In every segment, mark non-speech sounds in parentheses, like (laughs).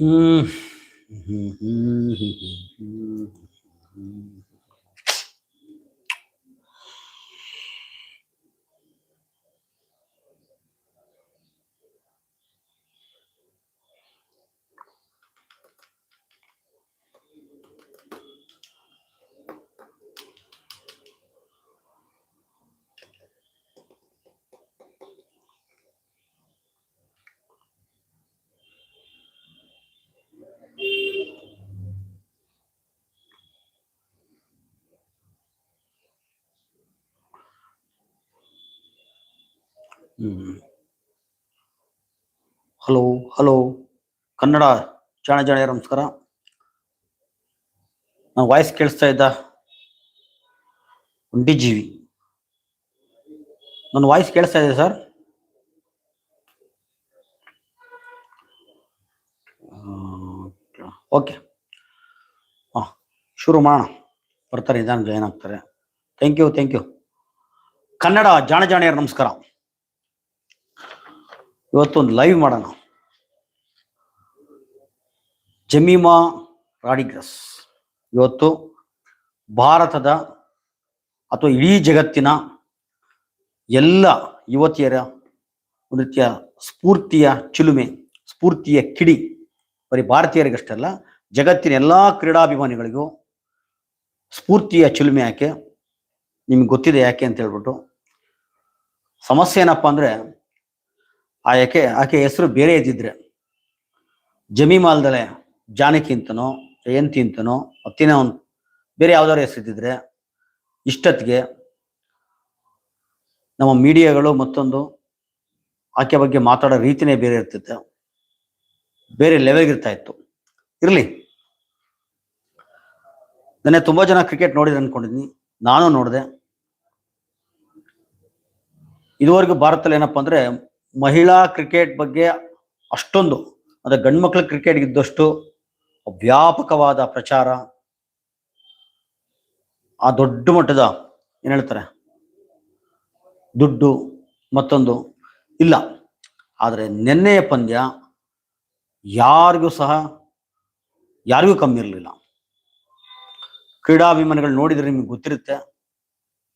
ಹ್ಮ್ (laughs) hello hello. Kannada ಜಾಣ ಜಾಣ ನಮಸ್ಕಾರ. ನಾನು ವಾಯ್ಸ್ ಕೇಳಿಸ್ತಾ ಇದ್ದ? ಒಂಟಿ ಜೀವಿ. ನನ್ನ ವಾಯ್ಸ್ ಕೇಳಿಸ್ತಾ ಇದೆ ಸರ್? ಓಕೆ. ಹಾಂ ಶುರು ಮಾಡೋಣ. ಬರ್ತಾರೆ ನಿಧಾನ ಜಾಯ್ನ್ ಆಗ್ತಾರೆ thank you thank you Kannada ಜಾಣ ಜಾಣಿಯರ್ ನಮಸ್ಕಾರ. ಇವತ್ತೊಂದು ಲೈವ್ ಮಾಡೋಣ. ಜಮೀಮಾ ರಾಡಿಗ್ರಸ್ ಇವತ್ತು ಭಾರತದ ಅಥವಾ ಇಡೀ ಜಗತ್ತಿನ ಎಲ್ಲ ಯುವತಿಯರ ಒಂದು ರೀತಿಯ ಸ್ಫೂರ್ತಿಯ ಚಿಲುಮೆ, ಸ್ಫೂರ್ತಿಯ ಕಿಡಿ, ಬರೀ ಭಾರತೀಯರಿಗಷ್ಟಲ್ಲ, ಜಗತ್ತಿನ ಎಲ್ಲ ಕ್ರೀಡಾಭಿಮಾನಿಗಳಿಗೂ ಸ್ಫೂರ್ತಿಯ ಚಿಲುಮೆ ಯಾಕೆ, ನಿಮ್ಗೆ ಗೊತ್ತಿದೆ ಯಾಕೆ ಅಂತ ಹೇಳ್ಬಿಟ್ಟು, ಸಮಸ್ಯೆ ಏನಪ್ಪ ಅಂದರೆ, ಆ ಯಾಕೆ, ಆಕೆ ಹೆಸರು ಬೇರೆ ಇದ್ದಿದ್ರೆ, ಜಮೀಮಾ ಅಲ್ದಲೆ ಜಾನಕಿ ಅಂತನೋ ಜಯಂತಿ ಅಂತನೋ ಮತ್ತಿನ ಒಂದು ಬೇರೆ ಯಾವ್ದಾದ್ರು ಹೆಸರಿದ್ದಿದ್ರೆ ಇಷ್ಟೊತ್ತಿಗೆ ನಮ್ಮ ಮೀಡಿಯಾಗಳು ಮತ್ತೊಂದು ಆಕೆ ಬಗ್ಗೆ ಮಾತಾಡೋ ರೀತಿನೇ ಬೇರೆ ಇರ್ತಿತ್ತು. ಬೇರೆ ಲೆವೆಲ್ಗೆ ಇರ್ತಾ ಇತ್ತು. ಇರಲಿ. ನನಗೆ ತುಂಬಾ ಜನ ಕ್ರಿಕೆಟ್ ನೋಡಿದ್ರೆ ಅನ್ಕೊಂಡಿದ್ನಿ. ನಾನು ನೋಡಿದೆ. ಇದುವರೆಗೂ ಭಾರತದಲ್ಲಿ ಏನಪ್ಪಾ ಅಂದ್ರೆ ಮಹಿಳಾ ಕ್ರಿಕೆಟ್ ಬಗ್ಗೆ ಅಷ್ಟೊಂದು, ಅಂದ್ರೆ ಗಂಡು ಮಕ್ಳ ಕ್ರಿಕೆಟ್ ಇದ್ದಷ್ಟು ವ್ಯಾಪಕವಾದ ಪ್ರಚಾರ ಆ ದೊಡ್ಡ ಮಟ್ಟದ ಏನ್ ಹೇಳ್ತಾರೆ? ದುಡ್ಡು ಮತ್ತೊಂದು ಇಲ್ಲ. ಆದರೆ ನಿನ್ನೆಯ ಪಂದ್ಯ ಯಾರಿಗೂ ಸಹ ಯಾರಿಗೂ ಕಮ್ಮಿ ಇರಲಿಲ್ಲ. ಕ್ರೀಡಾಭಿಮಾನಿಗಳು ನೋಡಿದ್ರೆ ನಿಮ್ಗೆ ಗೊತ್ತಿರುತ್ತೆ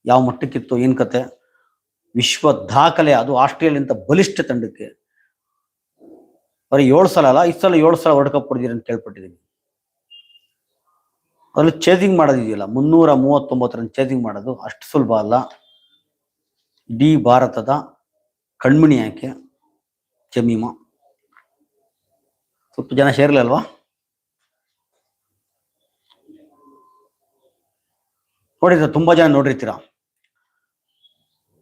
ಯಾವ ಮಟ್ಟಕ್ಕಿತ್ತು, ಏನ್ ಕತೆ? ವಿಶ್ವ ದಾಖಲೆ, ಅದು ಆಸ್ಟ್ರೇಲಿಯಂತ ಬಲಿಷ್ಠ ತಂಡಕ್ಕೆ ಬರೀ ಏಳು ಸಲ ಅಲ್ಲ, ಐದು ಸಲ ಏಳು ಸಲ ವರ್ಲ್ಡ್ ಕಪ್ ಹೊಡೆದಿರಿ ಅಂತ ಕೇಳ್ಪಟ್ಟಿದ್ದೀನಿ ಅದ್ರಲ್ಲಿ ಚೇಸಿಂಗ್ ಮಾಡೋದಿದೆಯಲ್ಲ, ಮುನ್ನೂರ ಮೂವತ್ತೊಂಬತ್ತು ರನ್ ಚೇಸಿಂಗ್ ಮಾಡೋದು ಅಷ್ಟು ಸುಲಭ ಅಲ್ಲ. ಇಡೀ ಭಾರತದ ಕಣ್ಮಣಿ ಆಕೆ ಜಮೀಮಾ. ಸ್ವಲ್ಪ ಜನ ಸೇರ್ಲಲ್ವಾ ನೋಡಿದ್ರ ತುಂಬಾ ಜನ ನೋಡಿರ್ತೀರಾ.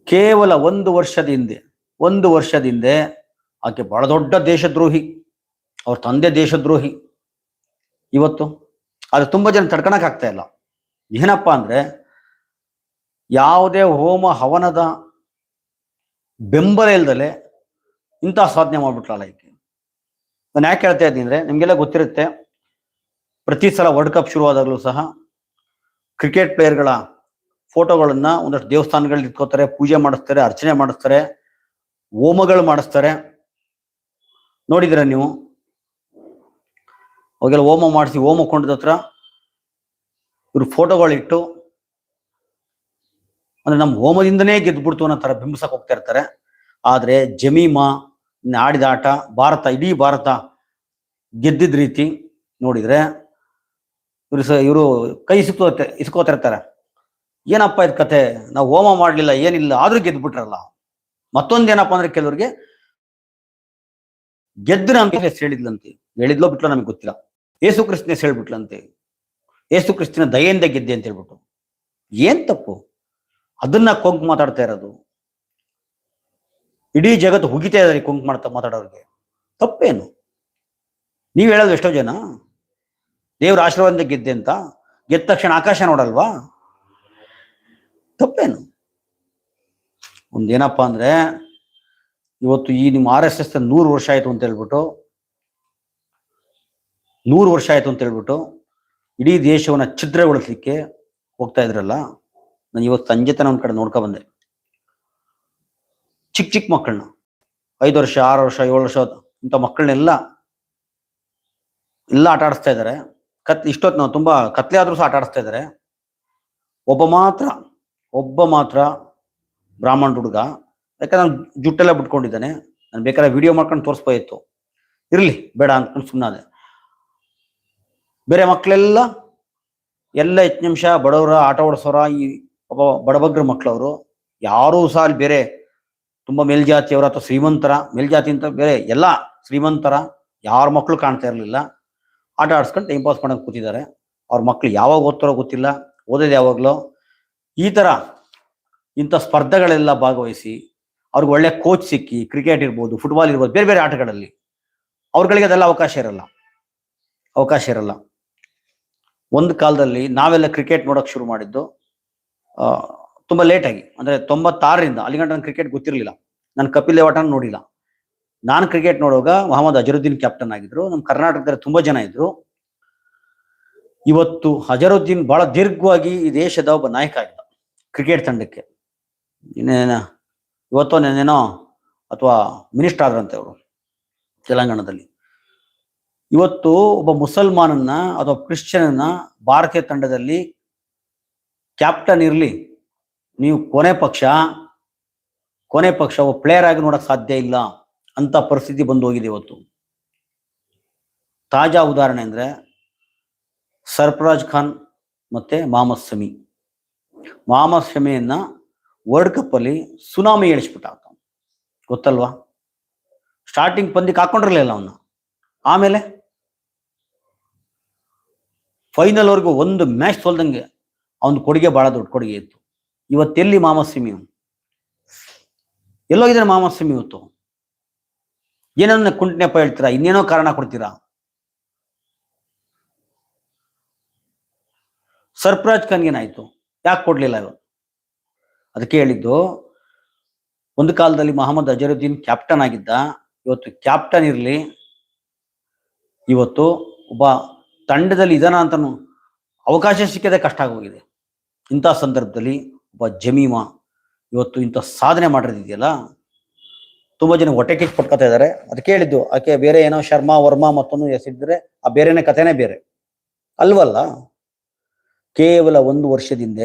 ಕೇವಲ ಒಂದು ವರ್ಷದ ಹಿಂದೆ, ಒಂದು ವರ್ಷದ ಹಿಂದೆ ಆಕೆ ಬಹಳ ದೊಡ್ಡ ದೇಶದ್ರೋಹಿ. ಅವ್ರ ತಂದೆ ದೇಶದ್ರೋಹಿ. ಇವತ್ತು ಅದು ತುಂಬಾ ಜನ ತಡ್ಕೊಳಕ್ ಆಗ್ತಾ ಇಲ್ಲ. ಏನಪ್ಪಾ ಅಂದ್ರೆ ಯಾವುದೇ ಹೋಮ ಹವನದ ಬೆಂಬಲ ಇಲ್ದಲೆ ಇಂತಹ ಸಾಧನೆ ಮಾಡ್ಬಿಟ್ರಲ್ಲ ಈಕೆ. ನಾನು ಯಾಕೆ ಹೇಳ್ತಾ ಇದ್ದೀನಿ ಅಂದ್ರೆ ನಿಮ್ಗೆಲ್ಲ ಗೊತ್ತಿರುತ್ತೆ, ಪ್ರತಿ ಸಲ ವರ್ಲ್ಡ್ ಕಪ್ ಶುರುವಾದಾಗಲೂ ಸಹ ಕ್ರಿಕೆಟ್ ಪ್ಲೇಯರ್ಗಳ ಫೋಟೋಗಳನ್ನ ಒಂದಷ್ಟು ದೇವಸ್ಥಾನಗಳಲ್ಲಿ ಇಟ್ಕೋತಾರೆ, ಪೂಜೆ ಮಾಡಿಸ್ತಾರೆ, ಅರ್ಚನೆ ಮಾಡಿಸ್ತಾರೆ, ಹೋಮಗಳು ಮಾಡಿಸ್ತಾರೆ. ನೋಡಿದಿರ ನೀವು? ಅವಾಗೆಲ್ಲ ಹೋಮ ಮಾಡಿಸಿ, ಹೋಮ ಕೊಂಡದ ಹತ್ರ ಇವ್ರು ಫೋಟೋಗಳಿಟ್ಟು ಅಂದ್ರೆ ನಮ್ಮ ಹೋಮದಿಂದನೇ ಗೆದ್ಬಿಡ್ತು ಅನ್ನೋ ತರ ಬಿಂಬಿಸಕ್ ಹೋಗ್ತಾ ಇರ್ತಾರೆ. ಆದ್ರೆ ಜಮೀಮಾ ಆಟ, ಭಾರತ, ಇಡೀ ಭಾರತ ಗೆದ್ದಿದ್ ರೀತಿ ನೋಡಿದ್ರೆ ಇವರು ಸ, ಇವರು ಕೈ ಇಸ್ಕೋತೆ ಇಸ್ಕೋತಿರ್ತಾರೆ ಏನಪ್ಪ ಇದ್ ಕತೆ? ನಾವು ಹೋಮ ಮಾಡ್ಲಿಲ್ಲ, ಏನಿಲ್ಲ, ಆದ್ರೂ ಗೆದ್ಬಿಟ್ರಲ್ಲ. ಮತ್ತೊಂದೇನಪ್ಪ ಅಂದ್ರೆ ಕೆಲವ್ರಿಗೆ ಗೆದ್ರ ಅಂತ ಹೆಸರು ಹೇಳಿದ್ಲಂತೆ. ಹೇಳಿದ್ಲೋ ಬಿಟ್ಲೋ ನಮಗೆ ಗೊತ್ತಿಲ್ಲ. ಏಸು ಕ್ರಿಸ್ತನ ಹೆಸರು ಹೇಳ್ಬಿಟ್ಲಂತೆ. ಏಸು ಕ್ರಿಸ್ತಿನ ದಯೆಯಿಂದ ಗೆದ್ದೆ ಅಂತ ಹೇಳ್ಬಿಟ್ಟು. ಏನ್ ತಪ್ಪು? ಅದನ್ನ ಕೊಂಕ್ ಮಾತಾಡ್ತಾ ಇರೋದು. ಇಡೀ ಜಗತ್ತು ಹುಗಿತಾ ಇದಾರೆ ಕೊಂಕ್ ಮಾಡ್ತಾ ಮಾತಾಡೋರಿಗೆ. ತಪ್ಪೇನು? ನೀವ್ ಹೇಳೋದು ಎಷ್ಟೋ ಜನ. ದೇವ್ರ ಆಶೀರ್ವಾದ ಗೆದ್ದೆ ಅಂತ. ಗೆದ್ದ ತಕ್ಷಣ ಆಕಾಶ ನೋಡಲ್ವಾ? ತಪ್ಪೇನು? ಒಂದೇನಪ್ಪ ಅಂದ್ರೆ ಇವತ್ತು ಈ ನಿಮ್ಮ ಆರ್ ಎಸ್ ಎಸ್ ನೂರು ವರ್ಷ ಆಯ್ತು ಅಂತ ಹೇಳ್ಬಿಟ್ಟು, ನೂರು ವರ್ಷ ಆಯ್ತು ಅಂತ ಹೇಳ್ಬಿಟ್ಟು ಇಡೀ ದೇಶವನ್ನ ಛಿದ್ರಗೊಳಿಸ್ಲಿಕ್ಕೆ ಹೋಗ್ತಾ ಇದ್ರಲ್ಲ, ನಾನು ಇವತ್ತು ಸಂಜೆ ತನ ಒಂದ್ ಕಡೆ ನೋಡ್ಕೊ ಬಂದೆ. ಚಿಕ್ಕ ಚಿಕ್ಕ ಮಕ್ಕಳನ್ನ ಐದು ವರ್ಷ, ಆರು ವರ್ಷ, ಏಳು ವರ್ಷ ಇಂಥ ಮಕ್ಕಳನ್ನೆಲ್ಲ ಎಲ್ಲ ಆಟ ಆಡಿಸ್ತಾ ಇದ್ದಾರೆ ಕತ್, ಇಷ್ಟೊತ್ತು ನಾವು ತುಂಬಾ ಕತ್ಲೆ ಆದ್ರೂ ಸಹ ಆಟ ಆಡಿಸ್ತಾ ಇದ್ದಾರೆ ಒಬ್ಬ ಮಾತ್ರ ಒಬ್ಬ ಮಾತ್ರ ಬ್ರಾಹ್ಮಣ ಹುಡುಗ ಯಾಕಂದ್ರೆ ನಾನು ಜುಟ್ಟೆಲ್ಲ ಬಿಟ್ಕೊಂಡಿದ್ದಾನೆ. ನಾನು ಬೇಕಾದ್ರೆ ವಿಡಿಯೋ ಮಾಡ್ಕೊಂಡು ತೋರಿಸ್ಬೋಯಿತ್ತು ಇರಲಿ, ಬೇಡ ಅಂದ್ಕೊಂಡು ಸುಮ್ಮನೆ ಬೇರೆ ಮಕ್ಕಳೆಲ್ಲ ಎಲ್ಲ ಹೆಚ್ಚು ನಿಮಿಷ ಬಡವರ, ಆಟ ಓಡಿಸೋರ, ಈ ಒಬ್ಬ ಬಡಬಗ್ರ ಮಕ್ಕಳವರು ಯಾರೂ ಸಹ ಅಲ್ಲಿ ಬೇರೆ ತುಂಬ ಮೇಲ್ಜಾತಿಯವರ ಅಥವಾ ಶ್ರೀಮಂತರ, ಮೇಲ್ಜಾತಿ ಅಂತ ಬೇರೆ ಎಲ್ಲ ಶ್ರೀಮಂತರ, ಯಾರ ಮಕ್ಕಳು ಕಾಣ್ತಾ ಇರಲಿಲ್ಲ. ಆಟ ಆಡ್ಸ್ಕೊಂಡು ಟೈಮ್ ಪಾಸ್ ಮಾಡೋಕೆ ಕೂತಿದ್ದಾರೆ. ಅವ್ರ ಮಕ್ಳು ಯಾವಾಗ ಓದ್ತಾರೋ ಗೊತ್ತಿಲ್ಲ. ಓದೋದು ಯಾವಾಗಲೋ. ಈ ಥರ ಇಂಥ ಸ್ಪರ್ಧೆಗಳೆಲ್ಲ ಭಾಗವಹಿಸಿ ಅವ್ರಿಗೆ ಒಳ್ಳೆ ಕೋಚ್ ಸಿಕ್ಕಿ ಕ್ರಿಕೆಟ್ ಇರ್ಬೋದು ಫುಟ್ಬಾಲ್ ಇರ್ಬೋದು, ಬೇರೆ ಬೇರೆ ಆಟಗಳಲ್ಲಿ. ಅವ್ರಗಳಿಗೆ ಅದೆಲ್ಲ ಅವಕಾಶ ಇರಲ್ಲ. ಅವಕಾಶ ಇರಲ್ಲ. ಒಂದು ಕಾಲದಲ್ಲಿ ನಾವೆಲ್ಲ ಕ್ರಿಕೆಟ್ ನೋಡೋಕೆ ಶುರು ಮಾಡಿದ್ದು ತುಂಬ ತುಂಬಾ ಅಂದರೆ ತೊಂಬತ್ತಾರರಿಂದ ಅಲ್ಲಿಗಂಟ ನನಗೆ ಕ್ರಿಕೆಟ್ ಗೊತ್ತಿರಲಿಲ್ಲ. ನಾನು ಕಪಿಲ್ ದೇವಟನ್ ನೋಡಿಲ್ಲ. ನಾನು ಕ್ರಿಕೆಟ್ ನೋಡುವಾಗ ಮೊಹಮ್ಮದ್ ಅಜರುದ್ದೀನ್ ಕ್ಯಾಪ್ಟನ್ ಆಗಿದ್ರು. ನಮ್ಮ ಕರ್ನಾಟಕದಲ್ಲಿ ತುಂಬಾ ಜನ ಇದ್ರು. ಇವತ್ತು ಅಜರುದ್ದೀನ್ ಬಹಳ ದೀರ್ಘವಾಗಿ ಈ ದೇಶದ ಒಬ್ಬ ನಾಯಕ ಆಗಿದ್ದ ಕ್ರಿಕೆಟ್ ತಂಡಕ್ಕೆ. ಇನ್ನೇನ? ಇವತ್ತೋ ನೆನೇನೋ ಅಥವಾ ಮಿನಿಸ್ಟರ್ ಆದ್ರಂತೆ ಅವರು ತೆಲಂಗಾಣದಲ್ಲಿ. ಇವತ್ತು ಒಬ್ಬ ಮುಸಲ್ಮಾನನ್ನ ಅಥವಾ ಕ್ರಿಶ್ಚಿಯನ್ನ ಭಾರತೀಯ ತಂಡದಲ್ಲಿ ಕ್ಯಾಪ್ಟನ್ ಇರಲಿ. ನೀವು ಕೊನೆ ಪಕ್ಷ ಕೊನೆ ಪಕ್ಷ ಒಬ್ಬ ಪ್ಲೇಯರ್ ಆಗಿ ನೋಡಕ್ ಸಾಧ್ಯ ಇಲ್ಲ ಅಂತ ಪರಿಸ್ಥಿತಿ ಬಂದು ಹೋಗಿದೆ ಇವತ್ತು. ತಾಜಾ ಉದಾಹರಣೆ ಅಂದ್ರೆ ಸರ್ಫರಾಜ್ ಖಾನ್ ಮತ್ತೆ ಮೊಹಮ್ಮದ್ ಸಮಿ ಮೊಹಮ್ಮದ್ ಶಮಿಯನ್ನ ವರ್ಲ್ಡ್ ಕಪ್ ಅಲ್ಲಿ ಸುನಾಮಿ ಎಳಿಸ್ಬಿಟ್ಟ ಗೊತ್ತಲ್ವಾ? ಸ್ಟಾರ್ಟಿಂಗ್ ಪಂದ್ಯಕ್ಕೆ ಹಾಕೊಂಡಿರ್ಲಿಲ್ಲ ಅವನ್ನ ಆಮೇಲೆ ಫೈನಲ್ ವರೆಗೂ ಒಂದು ಮ್ಯಾಚ್ ಸೋಲ್ದಂಗೆ ಅವನ ಕೊಡುಗೆ ಭಾಳ ದೊಡ್ಡ ಕೊಡುಗೆ ಇತ್ತು. ಇವತ್ತೆಲ್ಲಿ ಮಾಮಸ್ವಾಮಿ ಸಿಮಿ ಅವ್ನು? ಎಲ್ಲೋಗಿದ್ದಾನೆ ಸಿಮಿ ಇವತ್ತು? ಏನನ್ನ ಕುಂಟನೆಪ್ಪ ಹೇಳ್ತೀರಾ? ಇನ್ನೇನೋ ಕಾರಣ ಕೊಡ್ತೀರಾ? ಸರ್ಪ್ರಾಜ್ ಖಾನ್ ಏನಾಯ್ತು ಯಾಕೆ ಕೊಡ್ಲಿಲ್ಲ ಇವತ್ತು? ಅದಕ್ಕೆ ಹೇಳಿದ್ದು, ಒಂದು ಕಾಲದಲ್ಲಿ ಮೊಹಮ್ಮದ್ ಅಜರುದ್ದೀನ್ ಕ್ಯಾಪ್ಟನ್ ಆಗಿದ್ದ, ಇವತ್ತು ಕ್ಯಾಪ್ಟನ್ ಇರಲಿ, ಇವತ್ತು ಒಬ್ಬ ತಂಡದಲ್ಲಿ ಇದನ ಅಂತ ಅವಕಾಶ ಸಿಕ್ಕದೆ, ಕಷ್ಟ ಆಗೋಗಿದೆ. ಇಂಥ ಸಂದರ್ಭದಲ್ಲಿ ಒಬ್ಬ ಜಮೀಮಾ ಇವತ್ತು ಇಂಥ ಸಾಧನೆ ಮಾಡಿರೋದಿದೆಯಲ್ಲ, ತುಂಬಾ ಜನ ಹೊಟ್ಟೆ ಕಿಚ್ಚು ಪಟ್ಕೋತಾ ಇದ್ದಾರೆ. ಅದಕ್ಕೆ ಹೇಳಿದ್ದು, ಆಕೆ ಬೇರೆ ಏನೋ ಶರ್ಮಾ, ವರ್ಮಾ ಮತ್ತೊಂದು ಹೆಸರಿದ್ರೆ ಆ ಬೇರೆನೇ ಕಥೆನೇ ಬೇರೆ. ಅಲ್ವಲ್ಲ? ಕೇವಲ ಒಂದು ವರ್ಷದಿಂದ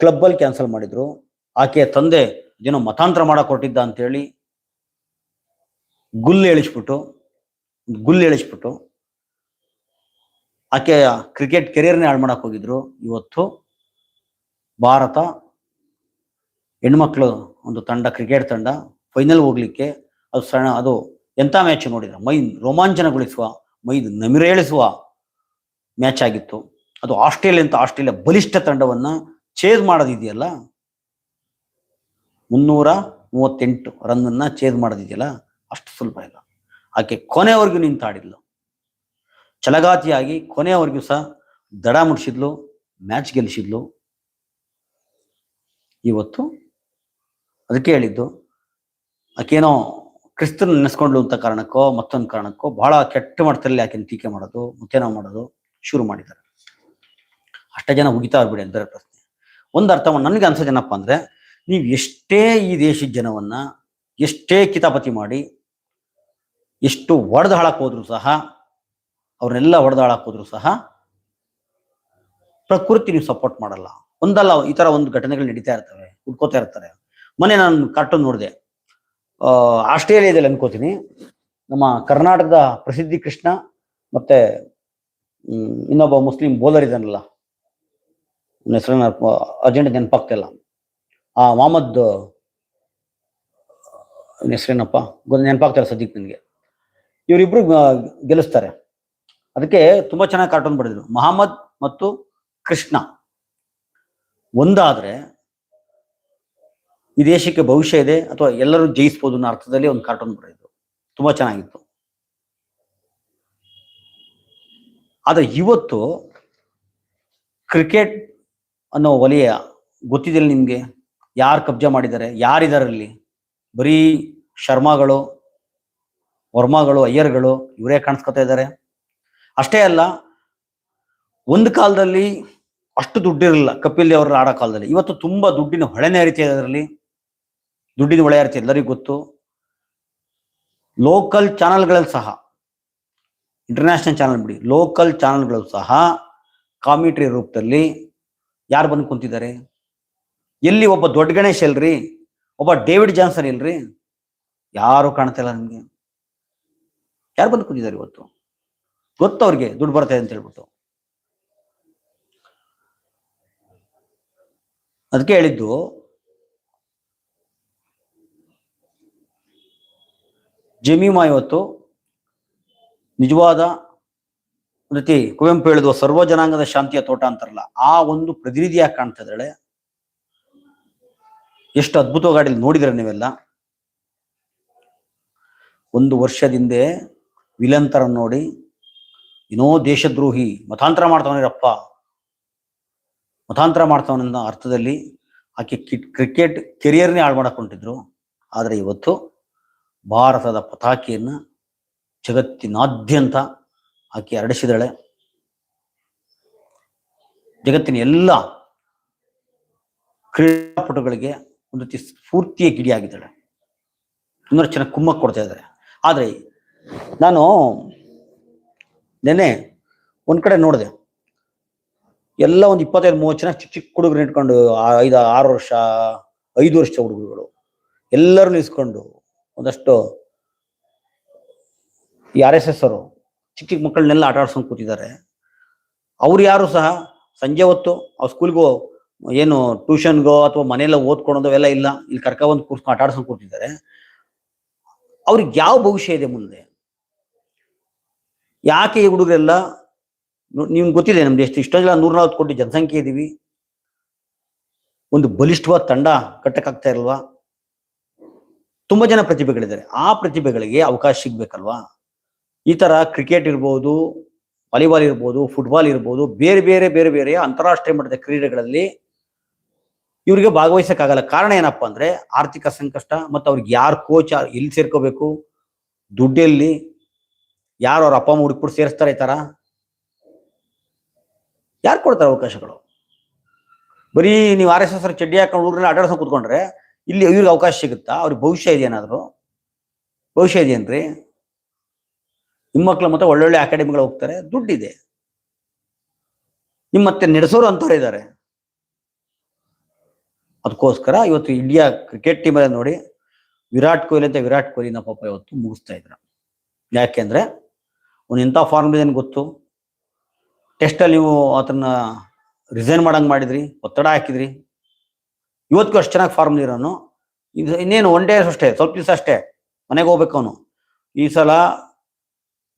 ಕ್ಲಬ್ಬಲ್ಲಿ ಕ್ಯಾನ್ಸಲ್ ಮಾಡಿದ್ರು. ಆಕೆಯ ತಂದೆ ಏನೋ ಮತಾಂತರ ಮಾಡಕ್ಕೆ ಹೊರಟಿದ್ದ ಅಂತೇಳಿ ಗುಲ್ ಎಳಿಸ್ಬಿಟ್ಟು ಗುಲ್ ಎಳಿಸ್ಬಿಟ್ಟು ಆಕೆಯ ಕ್ರಿಕೆಟ್ ಕೆರಿಯರ್ನೇ ಹಾಳು ಮಾಡಕ್ಕೆ ಹೋಗಿದ್ರು. ಇವತ್ತು ಭಾರತ ಹೆಣ್ಮಕ್ಳು ಒಂದು ತಂಡ, ಕ್ರಿಕೆಟ್ ತಂಡ ಫೈನಲ್ ಹೋಗ್ಲಿಕ್ಕೆ ಅದು ಸಣ್ಣ, ಅದು ಎಂಥ ಮ್ಯಾಚ್ ನೋಡಿದ್ರೆ ಮೈ ರೋಮಾಂಚನಗೊಳಿಸುವ, ಮೈ ನಮಿರೇಳಿಸುವ ಮ್ಯಾಚ್ ಆಗಿತ್ತು. ಅದು ಆಸ್ಟ್ರೇಲಿಯಾ ಅಂತ ಆಸ್ಟ್ರೇಲಿಯಾ ಬಲಿಷ್ಠ ತಂಡವನ್ನ ಚೇಸ್ ಮಾಡೋದಿದೆಯಲ್ಲ? ಮುನ್ನೂರ ಮೂವತ್ತೆಂಟು ರನ್ನ ಛೇದ್ ಮಾಡೋದಿದೆಯಲ್ಲ? ಅಷ್ಟು ಸುಲಭ ಇಲ್ಲ. ಆಕೆ ಕೊನೆವರೆಗೂ ನಿಂತಾಡಿದ್ಲು. ಚಲಗಾತಿಯಾಗಿ ಕೊನೆಯವರೆಗೂ ಸಹ ದಡ ಮುಡಿಸಿದ್ಲು ಮ್ಯಾಚ್ ಗೆಲ್ಲಿಸಿದ್ಲು ಇವತ್ತು ಅದಕ್ಕೆ ಹೇಳಿದ್ದು, ಆಕೇನೋ ಕ್ರಿಸ್ತನ ನೆನೆಸ್ಕೊಂಡ್ಲು ಅಂತ ಕಾರಣಕ್ಕೋ, ಮತ್ತೊಂದು ಕಾರಣಕ್ಕೋ, ಬಹಳ ಕೆಟ್ಟ ಮಟ್ಟದಲ್ಲಿ ಆಕೆನ ಟೀಕೆ ಮಾಡೋದು, ಮತ್ತೇನೋ ಮಾಡೋದು ಶುರು ಮಾಡಿದ್ದಾರೆ. ಅಷ್ಟೇ ಜನ ಉಗಿತಾ ಬಿಡಿ ಅಂದರೆ ಒಂದು ಅರ್ಥ ಮಾಡ್- ನನಗೆ ಅನ್ಸೋದೇನಪ್ಪ ಅಂದ್ರೆ, ನೀವು ಎಷ್ಟೇ ಈ ದೇಶದ ಜನವನ್ನ ಎಷ್ಟೇ ಕಿತಾಪತಿ ಮಾಡಿ, ಎಷ್ಟು ಒಡೆದು ಹಾಳಕ್ಕೆ ಸಹ, ಅವ್ರನ್ನೆಲ್ಲ ಹಾಳಾಕೋದ್ರೂ ಹೋದ್ರು ಸಹ, ಪ್ರಕೃತಿ ನೀವು ಸಪೋರ್ಟ್ ಮಾಡಲ್ಲ. ಒಂದಲ್ಲ, ಈ ತರ ಒಂದು ಘಟನೆಗಳು ನಡೀತಾ ಇರ್ತವೆ, ಹುಡ್ಕೋತಾ ಇರ್ತಾರೆ. ಮೊನ್ನೆ ನಾನು ಕಾರ್ಟೂನ್ ನೋಡಿದೆ. ಆಸ್ಟ್ರೇಲಿಯಾದಲ್ಲಿ ಅನ್ಕೋತೀನಿ. ನಮ್ಮ ಕರ್ನಾಟಕದ ಪ್ರಸಿದ್ಧಿ ಕೃಷ್ಣ ಮತ್ತೆ ಇನ್ನೊಬ್ಬ ಮುಸ್ಲಿಂ ಬೋಲರ್ ಇದ್ದಾನಲ್ಲ ಅವ್ನ ಹೆಸರು ಅರ್ಜೆಂಟ್ ನೆನಪಾಗ್ತಿಲ್ಲ ಆ ಮೊಹಮ್ಮದ್ ಹೆಸರೇನಪ್ಪ? ಗೊತ್ತ ನೆನಪಾಗ್ತಿಲ್ಲ ಸದ್ಯಕ್ಕೆ ನನಗೆ. ಇವರಿಬ್ರು ಗೆಲ್ಲಿಸ್ತಾರೆ. ಅದಕ್ಕೆ ತುಂಬಾ ಚೆನ್ನಾಗಿ ಕಾರ್ಟೂನ್ ಬರೆದಿದ್ರು. ಮಹಮ್ಮದ್ ಮತ್ತು ಕೃಷ್ಣ. ಒಂದಾದ್ರೆ, ಈ ದೇಶಕ್ಕೆ ಭವಿಷ್ಯ ಇದೆ, ಅಥವಾ ಎಲ್ಲರೂ ಜಯಿಸ್ಬೋದು ಅನ್ನೋ ಅರ್ಥದಲ್ಲಿ ಒಂದು ಕಾರ್ಟೂನ್ ಬರೆದಿದ್ರು. ತುಂಬಾ ಚೆನ್ನಾಗಿತ್ತು. ಆದ್ರೆ ಇವತ್ತು ಕ್ರಿಕೆಟ್ ಅನ್ನೋ ವಲಯ ಗೊತ್ತಿದೆಯಲ್ಲ ನಿಮಗೆ ಯಾರು ಕಬ್ಜಾ ಮಾಡಿದ್ದಾರೆ ಯಾರಿದಾರಲ್ಲಿ ಬರೀ ಶರ್ಮಾಗಳು, ವರ್ಮಾಗಳು, ಅಯ್ಯರ್ಗಳು ಇವರೇ ಕಾಣಿಸ್ಕೊತಾ ಇದ್ದಾರೆ. ಅಷ್ಟೇ ಅಲ್ಲ, ಒಂದು ಕಾಲದಲ್ಲಿ ಅಷ್ಟು ದುಡ್ಡಿರಲಿಲ್ಲ ಕಪಿಲ್ ದೇವರ ಆಡೋ ಕಾಲದಲ್ಲಿ. ಇವತ್ತು ತುಂಬಾ ದುಡ್ಡಿನ ಹೊಳೆನೇ ಹರಿತಿದೆ ಅದರಲ್ಲಿ. ದುಡ್ಡಿನ ಹೊಳೆ ಹರಿತಿದೆ ಎಲ್ಲರಿಗೂ ಗೊತ್ತು. ಲೋಕಲ್ ಚಾನಲ್ಗಳಲ್ಲಿ ಸಹ, ಇಂಟರ್ನ್ಯಾಷನಲ್ ಚಾನಲ್ ಬಿಡಿ, ಲೋಕಲ್ ಚಾನಲ್ಗಳು ಸಹ ಕಾಮಿಟ್ರಿ ರೂಪದಲ್ಲಿ ಯಾರು ಬಂದು ಕುಂತಿದ್ದಾರೆ? ಎಲ್ಲಿ ಒಬ್ಬ ದೊಡ್ಡ ಗಣೇಶ್ ಇಲ್ರಿ? ಒಬ್ಬ ಡೇವಿಡ್ ಜಾನ್ಸನ್ ಇಲ್ರಿ? ಯಾರು ಕಾಣ್ತಿಲ್ಲ ನಿಮ್ಗೆ. ಯಾರು ಬಂದು ಕುಂತಿದ್ದಾರೆ ಇವತ್ತು? ಗೊತ್ತು ಅವ್ರಿಗೆ, ದುಡ್ಡು ಬರ್ತಾ ಅಂತ ಹೇಳ್ಬಿಟ್ಟು. ಅದಕ್ಕೆ ಹೇಳಿದ್ದು, ಜಮೀಮಾ ಇವತ್ತು ನಿಜವಾದ ರೀತಿ ಕುವೆಂಪು ಹೇಳಿದ, ಸರ್ವ ಜನಾಂಗದ ಶಾಂತಿಯ ತೋಟ ಅಂತಾರಲ್ಲ, ಆ ಒಂದು ಪ್ರತಿನಿಧಿಯಾಗಿ ಕಾಣ್ತಾ ಇದ್ದಾಳೆ ಎಷ್ಟು ಅದ್ಭುತವಾಗಿ ನೋಡಿದ್ರೆ ನೀವೆಲ್ಲ? ಒಂದು ವರ್ಷದಿಂದೆ ವಿಲಂತರ ತರ ನೋಡಿ, ಏನೋ ದೇಶದ್ರೋಹಿ, ಮತಾಂತರ ಮಾಡ್ತಾವನಿರಪ್ಪ ಮತಾಂತರ ಮಾಡ್ತಾವನ ಅರ್ಥದಲ್ಲಿ ಆಕೆ ಕಿಟ್ ಕ್ರಿಕೆಟ್ ಕೆರಿಯರ್ನೇ ಹಾಳು ಮಾಡಿಕೊಂಡಿದ್ರು. ಆದರೆ ಇವತ್ತು ಭಾರತದ ಪತಾಕೆಯನ್ನ ಜಗತ್ತಿನಾದ್ಯಂತ ಆಕೆ ಹರಡಿಸಿದಾಳೆ ಜಗತ್ತಿನ ಎಲ್ಲ ಕ್ರೀಡಾಪಟುಗಳಿಗೆ ಒಂದು ರೀತಿ ಸ್ಫೂರ್ತಿಯ ಗಿಡಿಯಾಗಿದ್ದಾಳೆ. ಇನ್ನೊಂದು ಚೆನ್ನಾಗಿ ಕುಮ್ಮಕ್ಕೆ ಕೊಡ್ತಾ ಇದ್ದಾರೆ. ಆದರೆ ನಾನು ನೆನ್ನೆ ಒಂದ್ ಕಡೆ ನೋಡಿದೆ. ಎಲ್ಲ ಒಂದು ಇಪ್ಪತ್ತೈದು, ಮೂವತ್ತು ಜನ ಚಿಕ್ಕ ಚಿಕ್ಕ ಹುಡುಗರು ಇಟ್ಕೊಂಡು ಐದು, ಆರು ವರ್ಷ, ಐದು ವರ್ಷ ಹುಡುಗರುಗಳು ಎಲ್ಲರೂ ನಿಲ್ಸ್ಕೊಂಡು ಒಂದಷ್ಟು ಈ ಆರ್ ಎಸ್ ಎಸ್ ಅವರು ಚಿಕ್ಕ ಚಿಕ್ಕ ಮಕ್ಕಳನ್ನೆಲ್ಲ ಆಟ ಆಡ್ಸ್ಕೊಂಡು ಕೂತಿದ್ದಾರೆ. ಅವ್ರು ಯಾರು ಸಹ ಸಂಜೆ ಹೊತ್ತು ಅವ್ರ ಸ್ಕೂಲ್ಗೋ ಏನು ಟ್ಯೂಷನ್ಗೋ ಅಥವಾ ಮನೆಯಲ್ಲ ಓದ್ಕೊಳೋದು ಎಲ್ಲ ಇಲ್ಲ. ಇಲ್ಲಿ ಕರ್ಕೊಂಡ್ ಕೂರ್ಸ್ಕೊಂಡು ಆಟ ಆಡ್ಸ್ಕೊಂಡು ಕೂತಿದ್ದಾರೆ. ಅವ್ರಿಗೆ ಯಾವ ಭವಿಷ್ಯ ಇದೆ ಮುಂದೆ? ಯಾಕೆ ಈ ಹುಡುಗರೆಲ್ಲ ನಿಮ್ಗೆ ಗೊತ್ತಿದೆ ನಮ್ದು ಎಷ್ಟು ಇಷ್ಟೊಂದು ಜನ ನೂರ ಕೋಟಿ ಜನಸಂಖ್ಯೆ ಇದೀವಿ. ಒಂದು ಬಲಿಷ್ಠವಾದ ತಂಡ ಕಟ್ಟಕ್ಕಾಗ್ತಾ ಇಲ್ವಾ? ತುಂಬಾ ಜನ ಪ್ರತಿಭೆಗಳಿದ್ದಾರೆ. ಆ ಪ್ರತಿಭೆಗಳಿಗೆ ಅವಕಾಶ ಸಿಗ್ಬೇಕಲ್ವಾ? ಈ ತರ ಕ್ರಿಕೆಟ್ ಇರ್ಬೋದು ವಾಲಿಬಾಲ್ ಇರ್ಬೋದು ಫುಟ್ಬಾಲ್ ಇರ್ಬೋದು, ಬೇರೆ ಬೇರೆ ಬೇರೆ ಬೇರೆ ಅಂತಾರಾಷ್ಟ್ರೀಯ ಮಟ್ಟದ ಕ್ರೀಡೆಗಳಲ್ಲಿ ಇವರಿಗೆ ಭಾಗವಹಿಸಕ್ಕಾಗಲ್ಲ. ಕಾರಣ ಏನಪ್ಪ ಅಂದ್ರೆ ಆರ್ಥಿಕ ಸಂಕಷ್ಟ ಮತ್ತು ಅವ್ರಿಗೆ ಯಾರು ಕೋಚ್ ಎಲ್ಲಿ ಸೇರ್ಕೋಬೇಕು, ದುಡ್ಡೆಲ್ಲಿ, ಯಾರು ಅವ್ರ ಅಪ್ಪ, ಅಮ್ಮ ಹುಡುಕ್ಬಿಟ್ಟು ಸೇರಿಸ್ತಾರೆ ಈ ತರ. ಯಾರು ಕೊಡ್ತಾರೆ ಅವಕಾಶಗಳು? ಬರೀ ನೀವು ಆರ್ ಎಸ್ ಎಸ್ ಚಡ್ಡಿ ಹಾಕೊಂಡು ಊರಿನ ಆಟಾಡ್ಸ್ಕೊಂಡು ಕೂತ್ಕೊಂಡ್ರೆ ಇಲ್ಲಿ ಇವ್ರಿಗೆ ಅವಕಾಶ ಸಿಗುತ್ತಾ? ಅವ್ರಿಗೆ ಭವಿಷ್ಯ ಇದೆಯೇನಾದ್ರು? ಭವಿಷ್ಯ ಇದೆಯೇನ್ರಿ? ನಿಮ್ಮ ಮತ್ತೆ ಒಳ್ಳೊಳ್ಳೆ ಅಕಾಡೆಮಿಗಳು ಹೋಗ್ತಾರೆ, ದುಡ್ಡಿದೆ. ನಿಮ್ಮ ಮತ್ತೆ ನಡೆಸೋರು ಅಂತವ್ರು ಇದ್ದಾರೆ ಅದಕ್ಕೋಸ್ಕರ ಇವತ್ತು ಇಂಡಿಯಾ ಕ್ರಿಕೆಟ್ ಟೀಮಲ್ಲಿ ನೋಡಿ, ವಿರಾಟ್ ಕೊಹ್ಲಿ ಅಂತ ವಿರಾಟ್ ಕೊಹ್ಲಿನ ಪಾಪ ಇವತ್ತು ಮುಗಿಸ್ತಾ ಇದ್ರ. ಯಾಕೆಂದ್ರೆ ಅವ್ನು ಎಂಥ ಫಾರ್ಮ್ ಇದೆ ಗೊತ್ತು. ಟೆಸ್ಟಲ್ಲಿ ನೀವು ಅದನ್ನ ರಿಸೈನ್ ಮಾಡಂಗೆ ಮಾಡಿದ್ರಿ, ಒತ್ತಡ ಹಾಕಿದ್ರಿ. ಇವತ್ತಿಗೂ ಅಷ್ಟು ಚೆನ್ನಾಗಿ ಫಾರ್ಮ್ ಇರೋನು ಇದು ಇನ್ನೇನು ಒನ್ ಡೇ ಅಷ್ಟೇ, ಸ್ವಲ್ಪ ದಿವಸ ಅಷ್ಟೇ, ಮನೆಗೆ ಹೋಗ್ಬೇಕು ಅವನು. ಈ ಸಲ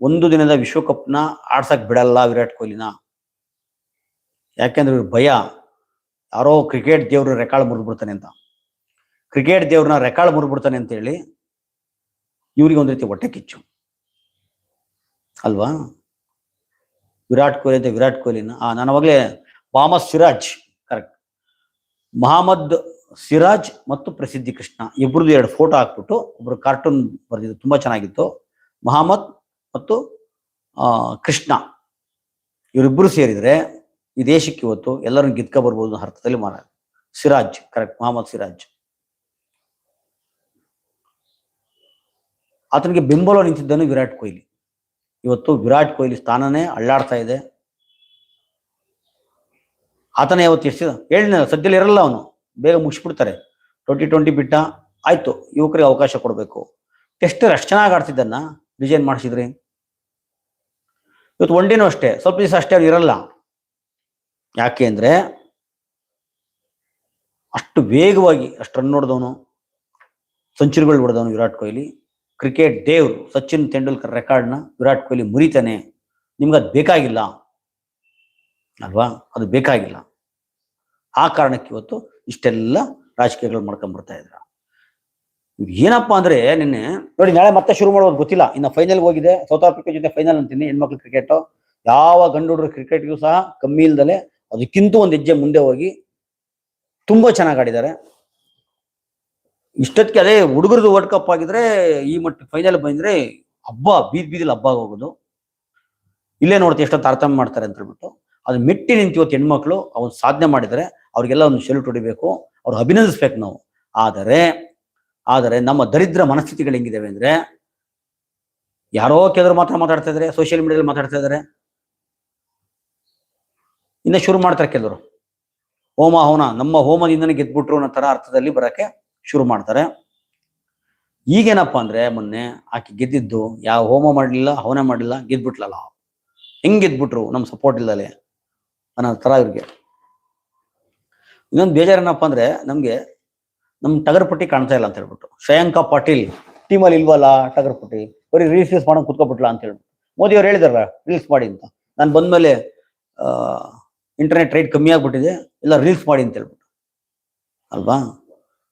ಒಂದು ದಿನದ ವಿಶ್ವಕಪ್ನ ಆಡ್ಸಕ್ ಬಿಡಲ್ಲ ವಿರಾಟ್ ಕೊಹ್ಲಿನ. ಯಾಕೆಂದ್ರೆ ಭಯ, ಯಾರೋ ಕ್ರಿಕೆಟ್ ದೇವ್ರ ರೆಕಾರ್ಡ್ ಮುರಿದ್ಬಿಡ್ತಾನೆ ಅಂತ. ಕ್ರಿಕೆಟ್ ದೇವ್ರನ್ನ ರೆಕಾರ್ಡ್ ಮುರಿದ್ಬಿಡ್ತಾನೆ ಅಂತ ಹೇಳಿ ಇವ್ರಿಗೆ ಒಂದು ರೀತಿ ಹೊಟ್ಟೆ ಕಿಚ್ಚು. ಅಲ್ವಾ? ವಿರಾಟ್ ಕೊಹ್ಲಿ ಅಂತ ವಿರಾಟ್ ಕೊಹ್ಲಿನ, ಆ, ನಾನು ಅವಾಗಲೇ ಮೊಹಮ್ಮದ್ ಸಿರಾಜ್ ಕರೆಕ್ಟ್ ಮಹಮ್ಮದ್ ಸಿರಾಜ್ ಮತ್ತು ಪ್ರಸಿದ್ಧಿ ಕೃಷ್ಣ ಇಬ್ರದ್ದು ಎರಡು ಫೋಟೋ ಹಾಕ್ಬಿಟ್ಟು ಒಬ್ರು ಕಾರ್ಟೂನ್ ಬರೆದಿದ್ದು ತುಂಬಾ ಚೆನ್ನಾಗಿತ್ತು. ಮಹಮ್ಮದ್ ಮತ್ತು ಕೃಷ್ಣ. ಇವರಿಬ್ಬರು ಸೇರಿದ್ರೆ ಈ ದೇಶಕ್ಕೆ ಇವತ್ತು ಎಲ್ಲರನ್ನು ಗಿದ್ಕ ಬರ್ಬೋದು ಅರ್ಥದಲ್ಲಿ ಮಾಡ ಸಿರಾಜ್ ಕರೆಕ್ಟ್ ಮೊಹಮ್ಮದ್ ಸಿರಾಜ್. ಆತನಿಗೆ ಬೆಂಬಲ ನಿಂತಿದ್ದನು ವಿರಾಟ್ ಕೊಹ್ಲಿ. ಇವತ್ತು ವಿರಾಟ್ ಕೊಹ್ಲಿ ಸ್ಥಾನನೇ ಅಳ್ಳಾಡ್ತಾ ಇದೆ. ಆತನೇ ಯಾವತ್ತು ಎಷ್ಟು ಹೇಳಿದ ಸದ್ಯದಲ್ಲಿ ಇರಲ್ಲ ಅವನು. ಬೇಗ ಮುಗಿಸ್ಬಿಡ್ತಾರೆ. ಟ್ವೆಂಟಿ ಟ್ವೆಂಟಿ ಬಿಟ್ಟ, ಆಯ್ತು, ಯುವಕರಿಗೆ ಅವಕಾಶ ಕೊಡಬೇಕು. ಟೆಸ್ಟ್ ಅಷ್ಟು ಚೆನ್ನಾಗಿ ಆಡ್ತಿದ್ದನ್ನ ಡಿಸೈನ್ ಮಾಡಿಸಿದ್ರಿ? ಇವತ್ತು ಒನ್ ಅಷ್ಟೇ. ಸ್ವಲ್ಪ ದಿವಸ ಅಷ್ಟೇ ಇರಲ್ಲ. ಯಾಕೆ ಅಂದ್ರೆ ಅಷ್ಟು ವೇಗವಾಗಿ ಅಷ್ಟು ರನ್ ನೋಡಿದವನು, ಸೆಂಚುರಿಗಳು ಹೊಡೆದವನು ವಿರಾಟ್ ಕೊಹ್ಲಿ. ಕ್ರಿಕೆಟ್ ದೇವ್ರು. ಸಚಿನ್ ತೆಂಡೂಲ್ಕರ್ ರೆಕಾರ್ಡ್ನ ವಿರಾಟ್ ಕೊಹ್ಲಿ ಮುರಿತಾನೆ. ನಿಮ್ಗೆ ಅದು ಬೇಕಾಗಿಲ್ಲ. ಅಲ್ವಾ? ಅದು ಬೇಕಾಗಿಲ್ಲ. ಆ ಕಾರಣಕ್ಕೆ ಇವತ್ತು ಇಷ್ಟೆಲ್ಲ ರಾಜಕೀಯಗಳು ಮಾಡ್ಕೊಂಡ್ ಬರ್ತಾ ಇದ್ರ. ಏನಪ್ಪಾ ಅಂದ್ರೆ ನಿನ್ನೆ ನೋಡಿ, ನಾಳೆ ಮತ್ತೆ ಶುರು ಮಾಡೋದು ಗೊತ್ತಿಲ್ಲ. ಇನ್ನು ಫೈನಲ್ ಹೋಗಿದೆ. ಸೌತ್ ಆಫ್ರಿಕಾ ಜೊತೆ ಫೈನಲ್ ಅಂತೀನಿ, ಹೆಣ್ಮಕ್ಳು ಕ್ರಿಕೆಟ್ ಯಾವ ಗಂಡು ಹುಡುಗರು ಕ್ರಿಕೆಟ್ಗೂ ಸಹ ಕಮ್ಮಿ ಇಲ್ದಲೆ ಅದಕ್ಕಿಂತ ಒಂದು ಹೆಜ್ಜೆ ಮುಂದೆ ಹೋಗಿ ತುಂಬಾ ಚೆನ್ನಾಗಿ ಆಡಿದ್ದಾರೆ. ಇಷ್ಟಕ್ಕೆ ಅದೇ ಹುಡುಗರದು ವರ್ಲ್ಡ್ ಕಪ್ ಆಗಿದ್ರೆ ಈ ಮಟ್ಟ ಫೈನಲ್ ಬಂದ್ರೆ ಹಬ್ಬ, ಬೀದ್ ಬೀದಿಲಿ ಹಬ್ಬ ಹೋಗೋದು ಇಲ್ಲೇ ನೋಡ್ತೀವಿ ಎಷ್ಟೊತ್ತು ತಾರತಮ್ಯ ಮಾಡ್ತಾರೆ ಅಂತ ಹೇಳ್ಬಿಟ್ಟು. ಅದು ಮೆಟ್ಟಿ ನಿಂತಿವತ್ತು ಹೆಣ್ಮಕ್ಳು ಅವ್ರು ಸಾಧನೆ ಮಾಡಿದರೆ ಅವ್ರಿಗೆಲ್ಲ ಒಂದು ಸೆಲ್ಯೂಟ್ ಹೊಡಿಬೇಕು ಅವ್ರು ಅಭಿನಂದಿಸ್ಬೇಕು ನಾವು. ಆದರೆ ಆದರೆ ನಮ್ಮ ದರಿದ್ರ ಮನಸ್ಥಿತಿಗಳು ಹೆಂಗಿದಾವೆ ಅಂದ್ರೆ ಯಾರೋ ಕೆಲವರು ಮಾತ್ರ ಮಾತಾಡ್ತಾ ಇದಾರೆ ಸೋಷಿಯಲ್ ಮೀಡಿಯಾದಲ್ಲಿ ಮಾತಾಡ್ತಾ ಇದಾರೆ. ಇನ್ನ ಶುರು ಮಾಡ್ತಾರೆ ಕೆಲವರು. ಹೋಮ ಹೋನ ನಮ್ಮ ಹೋಮದಿಂದನೇ ಗೆದ್ಬಿಟ್ರು ಅನ್ನೋ ತರ ಅರ್ಥದಲ್ಲಿ ಬರಕ್ಕೆ ಶುರು ಮಾಡ್ತಾರೆ. ಈಗೇನಪ್ಪ ಅಂದ್ರೆ ಮೊನ್ನೆ ಆಕೆ ಗೆದ್ದಿದ್ದು, ಯಾವ ಹೋಮ ಮಾಡಲಿಲ್ಲ, ಹವನ ಮಾಡಲಿಲ್ಲ, ಗೆದ್ಬಿಟ್ಲಲ್ಲ. ಹೆಂಗ್ ಗೆದ್ಬಿಟ್ರು? ನಮ್ಮ ಸಪೋರ್ಟ್ ಇಲ್ಲದೆ ಅನ್ನೋ ತರ ಇವ್ರಿಗೆ. ಇನ್ನೊಂದು ಬೇಜಾರೇನಪ್ಪ ಅಂದ್ರೆ ನಮ್ಗೆ ನಮ್ ಟಗರ್ ಪಟ್ಟಿ ಕಾಣ್ತಾ ಇಲ್ಲ ಅಂತ ಹೇಳ್ಬಿಟ್ಟು. ಶ್ರೇಯಾಂಕ ಪಾಟೀಲ್ ಟೀಮಲ್ಲಿ ಇಲ್ವಲ್ಲ ಟಗರ್ ಪಟ್ಟಿ? ಬರೀ ರೀಲ್ಸ್ ಮಾಡೋ ಕುತ್ಕೊಬಿಟ್ಲ ಅಂತ ಹೇಳ್ಬಿಟ್ಟು. ಮೋದಿ ಅವ್ರು ಹೇಳಿದಾರ ರೀಲ್ಸ್ ಮಾಡಿ ಅಂತ. ನಾನು ಬಂದ್ಮೇಲೆ ಇಂಟರ್ನೆಟ್ ರೇಟ್ ಕಮ್ಮಿ ಆಗ್ಬಿಟ್ಟಿದೆ, ಇಲ್ಲ ರೀಲ್ಸ್ ಮಾಡಿ ಅಂತ ಹೇಳ್ಬಿಟ್ಟು. ಅಲ್ವಾ?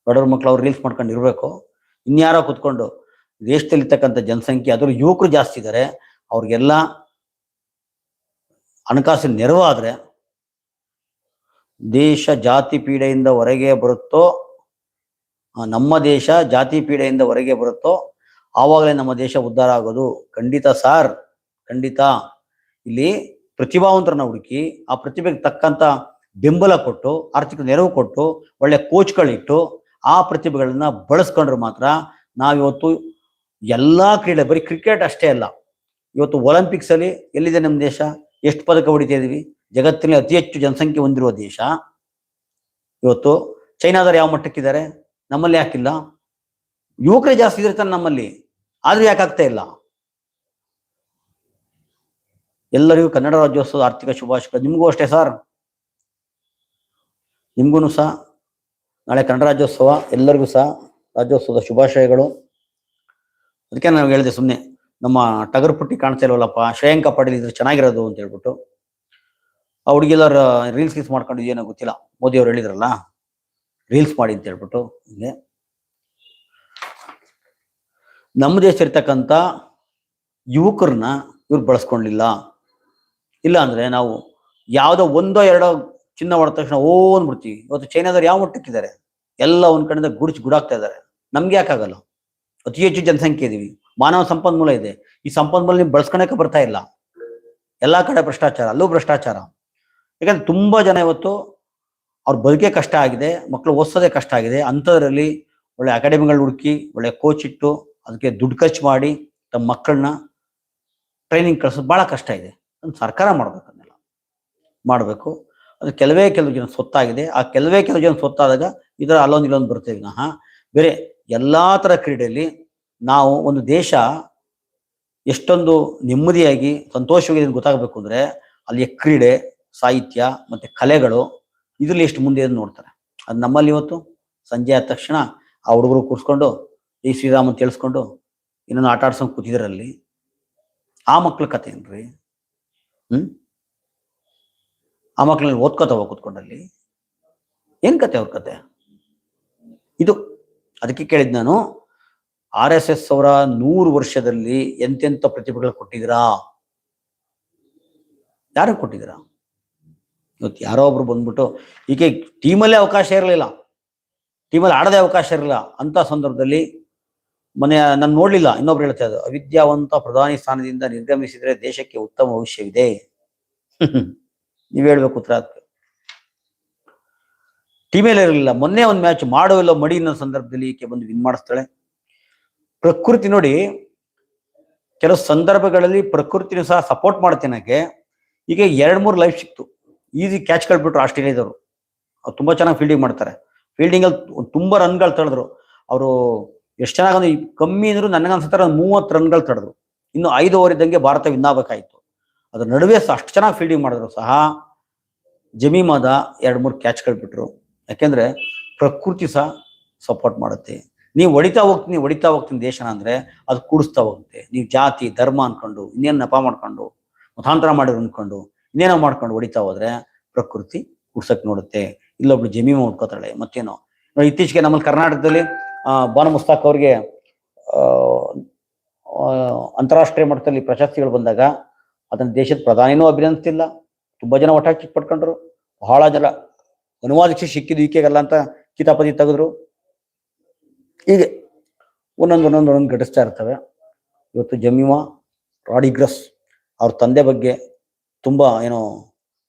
ಬಡವ್ರ ಮಕ್ಳು ಅವ್ರು ರೀಲ್ಸ್ ಮಾಡ್ಕೊಂಡು ಇರಬೇಕು. ಇನ್ಯಾರೋ ಕುತ್ಕೊಂಡು ದೇಶದಲ್ಲಿರ್ತಕ್ಕಂಥ ಜನಸಂಖ್ಯೆ ಅದ್ರ ಯುವಕರು ಜಾಸ್ತಿ ಇದ್ದಾರೆ ಅವ್ರಿಗೆಲ್ಲ ಹಣಕಾಸಿನ ನೆರವು ಆದ್ರೆ ದೇಶ ಜಾತಿ ಪೀಡೆಯಿಂದ ಹೊರಗೆ ಬರುತ್ತೋ ನಮ್ಮ ದೇಶ ಜಾತಿ ಪೀಡೆಯಿಂದ ಹೊರಗೆ ಬರುತ್ತೋ, ಆವಾಗಲೇ ನಮ್ಮ ದೇಶ ಉದ್ಧಾರ ಆಗೋದು. ಖಂಡಿತ ಸಾರ್. ಖಂಡಿತ. ಇಲ್ಲಿ ಪ್ರತಿಭಾವಂತರನ್ನ ಹುಡುಕಿ, ಆ ಪ್ರತಿಭೆಗೆ ತಕ್ಕಂತ ಬೆಂಬಲ ಕೊಟ್ಟು, ಆರ್ಥಿಕ ನೆರವು ಕೊಟ್ಟು, ಒಳ್ಳೆ ಕೋಚ್ಗಳಿಟ್ಟು, ಆ ಪ್ರತಿಭೆಗಳನ್ನ ಬಳಸ್ಕೊಂಡ್ರೆ ಮಾತ್ರ ನಾವಿವತ್ತು ಎಲ್ಲ ಕ್ರೀಡೆ, ಬರೀ ಕ್ರಿಕೆಟ್ ಅಷ್ಟೇ ಅಲ್ಲ. ಇವತ್ತು ಒಲಿಂಪಿಕ್ಸ್ ಅಲ್ಲಿ ಎಲ್ಲಿದೆ ನಮ್ಮ ದೇಶ? ಎಷ್ಟು ಪದಕ ಹೊಡಿತಾ ಇದೀವಿ? ಜಗತ್ತಿನಲ್ಲಿ ಅತಿ ಹೆಚ್ಚು ಜನಸಂಖ್ಯೆ ಹೊಂದಿರುವ ದೇಶ. ಇವತ್ತು ಚೈನಾದವ್ರು ಯಾವ ಮಟ್ಟಕ್ಕಿದ್ದಾರೆ? ನಮ್ಮಲ್ಲಿ ಯಾಕಿಲ್ಲ? ಯುವಕರೇ ಜಾಸ್ತಿ ಇರ್ತಾರೆ ನಮ್ಮಲ್ಲಿ. ಆದ್ರೂ ಯಾಕಾಗ್ತಾ ಇಲ್ಲ? ಎಲ್ಲರಿಗೂ ಕನ್ನಡ ರಾಜ್ಯೋತ್ಸವದ ಆರ್ಥಿಕ ಶುಭಾಶಯ ನಿಮಗೂ ಅಷ್ಟೇ ಸರ್? ನಿಮ್ಗೂ ಸಹ ನಾಳೆ ಕನ್ನಡ ರಾಜ್ಯೋತ್ಸವ, ಎಲ್ಲರಿಗೂ ಸಹ ರಾಜ್ಯೋತ್ಸವದ ಶುಭಾಶಯಗಳು. ಅದಕ್ಕೆ ನಾನು ಹೇಳಿದೆ ಸುಮ್ಮನೆ ನಮ್ಮ ಟಗರ್ಪುಟ್ಟಿ ಕಾಣ್ತಾ ಇಲ್ವಲ್ಲಪ್ಪ, ಶ್ರೇಯಾಂಕ ಪಾಟೀಲ್ ಇದ್ರೆ ಚೆನ್ನಾಗಿರೋದು ಅಂತ ಹೇಳ್ಬಿಟ್ಟು. ಆ ಹುಡುಗಿಲ್ಲರ ರೀಲ್ಸ್ ಗೀಲ್ಸ್ ಮಾಡ್ಕೊಂಡು ಏನೋ ಗೊತ್ತಿಲ್ಲ. ಮೋದಿ ಹೇಳಿದ್ರಲ್ಲ? ರೀಲ್ಸ್ ಮಾಡಿ ಅಂತ ಹೇಳ್ಬಿಟ್ಟು ಹಿಂಗೆ ನಮ್ಮ ದೇಶ ಇರ್ತಕ್ಕಂಥ ಯುವಕರನ್ನ ಇವ್ರು ಬಳಸ್ಕೊಂಡಿಲ್ಲ. ಇಲ್ಲ ಅಂದ್ರೆ ನಾವು ಯಾವುದೋ ಒಂದೋ ಎರಡೋ ಚಿನ್ನ ಹೊಡೆದ ತಕ್ಷಣ ಓ ಅಂದ್ಬಿಡ್ತೀವಿ. ಇವತ್ತು ಚೈನಾದವ್ರು ಯಾವ ಮಟ್ಟಕ್ಕಿದ್ದಾರೆ? ಎಲ್ಲ ಒಂದ್ ಕಡೆಯಿಂದ ಗುಡಿಸಿ ಗುಡಾಗ್ತಾ ಇದ್ದಾರೆ. ನಮ್ಗೆ ಯಾಕಾಗಲ್ಲ ಅತಿ ಹೆಚ್ಚು ಜನಸಂಖ್ಯೆ ಇದೀವಿ. ಮಾನವ ಸಂಪನ್ಮೂಲ ಇದೆ. ಈ ಸಂಪನ್ಮೂಲ ನೀವು ಬಳಸ್ಕೊಳಕ್ಕೆ ಬರ್ತಾ ಇಲ್ಲ. ಎಲ್ಲಾ ಕಡೆ ಭ್ರಷ್ಟಾಚಾರ, ಅಲ್ಲೂ ಭ್ರಷ್ಟಾಚಾರ. ಯಾಕಂದ್ರೆ ತುಂಬಾ ಜನ ಇವತ್ತು ಅವ್ರ ಬದುಕೆ ಕಷ್ಟ ಆಗಿದೆ ಮಕ್ಕಳು ಓದಿಸೋದೇ ಕಷ್ಟ ಆಗಿದೆ. ಅಂಥದ್ರಲ್ಲಿ ಒಳ್ಳೆ ಅಕಾಡೆಮಿಗಳು ಹುಡುಕಿ, ಒಳ್ಳೆ ಕೋಚ್ ಇಟ್ಟು ಅದಕ್ಕೆ ದುಡ್ಡು ಖರ್ಚು ಮಾಡಿ ತಮ್ಮ ಮಕ್ಕಳನ್ನ ಟ್ರೈನಿಂಗ್ ಕಳ್ಸೋದು ಭಾಳ ಕಷ್ಟ ಇದೆ. ಅದನ್ನು ಸರ್ಕಾರ ಮಾಡ್ಬೇಕು ಅದನ್ನೆಲ್ಲ. ಮಾಡಬೇಕು. ಅದು ಕೆಲವೇ ಕೆಲವು ಜನ ಸ್ವತ್ತಾಗಿದೆ ಆ ಕೆಲವೇ ಕೆಲವು ಜನ ಸ್ವತ್ತಾದಾಗ ಇದರ ಅಲ್ಲೊಂದು ಇಲ್ಲೊಂದು ಬರ್ತೇವೆ ನಾ ಬೇರೆ ಎಲ್ಲ ಥರ ಕ್ರೀಡೆಯಲ್ಲಿ ನಾವು ಒಂದು ದೇಶ ಎಷ್ಟೊಂದು ನೆಮ್ಮದಿಯಾಗಿ, ಸಂತೋಷವಾಗಿ ಗೊತ್ತಾಗಬೇಕು ಅಂದರೆ, ಅಲ್ಲಿಯ ಕ್ರೀಡೆ, ಸಾಹಿತ್ಯ ಮತ್ತು ಕಲೆಗಳು ಇದ್ರಲ್ಲಿ ಎಷ್ಟು ಮುಂದೆ ಅಂತ ನೋಡ್ತಾರೆ. ಅದು ನಮ್ಮಲ್ಲಿ ಇವತ್ತು ಸಂಜೆ ಆದ ತಕ್ಷಣ ಆ ಹುಡುಗರು ಕೂರಿಸ್ಕೊಂಡು ಈ ಶ್ರೀರಾಮ್ ಅಂತ ತಿಳಿಸ್ಕೊಂಡು ಇನ್ನೊಂದು ಆಟ ಆಡ್ಸ್ಕೊಂಡು ಕೂತಿದ್ರಲ್ಲಿ. ಆ ಮಕ್ಳ ಕತೆ ಏನ್ರಿ? ಹ್ಮ್? ಆ ಮಕ್ಳನ್ನ ಓದ್ಕೋತಾವ ಕೂತ್ಕೊಂಡಲ್ಲಿ. ಏನ್ ಕತೆ ಅವ್ರ ಕತೆ? ಇದು ಅದಕ್ಕೆ ಕೇಳಿದ್ ನಾನು, ಆರ್ ಎಸ್ ಎಸ್ ಅವರ ನೂರು ವರ್ಷದಲ್ಲಿ ಎಂತೆಂತ ಪ್ರತಿಭೆಗಳು ಕೊಟ್ಟಿದ್ದೀರಾ? ಯಾರು ಕೊಟ್ಟಿದ್ದೀರಾ? ಇವತ್ತು ಯಾರೋ ಒಬ್ರು ಬಂದ್ಬಿಟ್ಟು, ಈಕೆ ಟೀಮಲ್ಲೇ ಅವಕಾಶ ಇರಲಿಲ್ಲ. ಟೀಮಲ್ಲಿ ಆಡದೇ ಅವಕಾಶ ಇರಲಿಲ್ಲ. ಅಂತ ಸಂದರ್ಭದಲ್ಲಿ ಮನೆ, ನಾನು ನೋಡಲಿಲ್ಲ. ಇನ್ನೊಬ್ರು ಹೇಳ್ತಾ ಇದ್ದು ಅವಿದ್ಯಾವಂತ ಪ್ರಧಾನಿ ಸ್ಥಾನದಿಂದ ನಿರ್ಗಮಿಸಿದ್ರೆ ದೇಶಕ್ಕೆ ಉತ್ತಮ ಭವಿಷ್ಯವಿದೆ. (laughs) ನೀವ್ ಹೇಳ್ಬೇಕು ಉತ್ತರ ಟೀಮೇಲೆ ಇರಲಿಲ್ಲ. ಮೊನ್ನೆ ಒಂದು ಮ್ಯಾಚ್ ಮಾಡುವಲ್ಲ ಮಡಿ ಅನ್ನೋ ಸಂದರ್ಭದಲ್ಲಿ ಈಕೆ ಬಂದು ವಿನ್ ಮಾಡಿಸ್ತಾಳೆ. ಪ್ರಕೃತಿ ನೋಡಿ, ಕೆಲವು ಸಂದರ್ಭಗಳಲ್ಲಿ ಪ್ರಕೃತಿನೂ ಸಹ ಸಪೋರ್ಟ್ ಮಾಡ್ತೇನಕ್ಕೆ ಈಗ ಎರಡ್ ಮೂರು ಲೈಫ್ ಸಿಕ್ತು. ಈಸಿ ಕ್ಯಾಚ್ ಕಳ್ಬಿಟ್ರು ಆಸ್ಟ್ರೇಲಿಯಾದವರು ಅವ್ರು ತುಂಬಾ ಚೆನ್ನಾಗಿ ಫೀಲ್ಡಿಂಗ್ ಮಾಡ್ತಾರೆ. ಫೀಲ್ಡಿಂಗ್ ಅಲ್ಲಿ ತುಂಬಾ ರನ್ಗಳು ತಡೆದ್ರು. ಅವರು ಎಷ್ಟು ಚೆನ್ನಾಗಿ ಅಂದ್ರೆ ಕಮ್ಮಿ ಅಂದ್ರು ನನಗೆ ಅನ್ಸುತ್ತಾರೆ ಒಂದು ಮೂವತ್ತು ರನ್ಗಳು ತಡೆದ್ರು. ಇನ್ನು ಐದು ಓವರ್ ಇದ್ದಂಗೆ ಭಾರತ ವಿನ್ ಆಗಬೇಕಾಯಿತು. ಅದ್ರ ನಡುವೆ ಅಷ್ಟು ಚೆನ್ನಾಗಿ ಫೀಲ್ಡಿಂಗ್ ಮಾಡಿದ್ರು ಸಹ ಜಮೀಮಾದ ಎರಡು ಮೂರು ಕ್ಯಾಚ್ ಕಳ್ಬಿಟ್ರು. ಯಾಕೆಂದ್ರೆ ಪ್ರಕೃತಿ ಸಹ ಸಪೋರ್ಟ್ ಮಾಡುತ್ತೆ. ನೀವು ಹೊಡಿತಾ ಹೋಗ್ತೀನಿ ಹೊಡಿತಾ ಹೋಗ್ತೀನಿ ದೇಶನ ಅಂದ್ರೆ ಅದು ಕೂಡಿಸ್ತಾ ಹೋಗುತ್ತೆ. ನೀವು ಜಾತಿ, ಧರ್ಮ ಅನ್ಕೊಂಡು, ಇನ್ನೇನು ನೆಪ ಮಾಡ್ಕೊಂಡು, ಮತಾಂತರ ಮಾಡಿರು ಅನ್ಕೊಂಡು ಇನ್ನೇನೋ ಮಾಡ್ಕೊಂಡು ಹೊಡಿತಾ ಹೋದ್ರೆ ಪ್ರಕೃತಿ ಕುಡ್ಸಕ್ ನೋಡುತ್ತೆ. ಇಲ್ಲೊಬ್ಳು ಜಮೀನು ಹೊಡ್ಕೋತಾಳೆ ಮತ್ತೇನೋ. ನೋಡಿ, ಇತ್ತೀಚೆಗೆ ನಮ್ಮಲ್ಲಿ ಕರ್ನಾಟಕದಲ್ಲಿ ಬಾನು ಮುಸ್ತಾಕ್ ಅವ್ರಿಗೆ ಅಂತಾರಾಷ್ಟ್ರೀಯ ಮಟ್ಟದಲ್ಲಿ ಪ್ರಶಸ್ತಿಗಳು ಬಂದಾಗ ಅದನ್ನ ದೇಶದ ಪ್ರಧಾನಿನೂ ಅಭಿನಂದಿಸಿಲ್ಲ ತುಂಬಾ ಜನ ಒಟ್ಟಾಗಿ ಪಡ್ಕೊಂಡ್ರು ಬಹಳ ಜನ ಅನುವಾದಕ್ಕೆ ಸಿಕ್ಕಿದ್ದು ಈಕೆಗಲ್ಲ ಅಂತ ಕಿತಾಪತಿ ತೆಗೆದ್ರು. ಹೀಗೆ ಒಂದೊಂದು ಒಂದೊಂದು ಒಂದೊಂದು ಘಟಿಸ್ತಾ ಇರ್ತವೆ. ಇವತ್ತು ಜಮೀಮಾ ರಾಡಿಗ್ರಸ್ ಅವ್ರ ತಂದೆ ಬಗ್ಗೆ ತುಂಬಾ, ಏನೋ,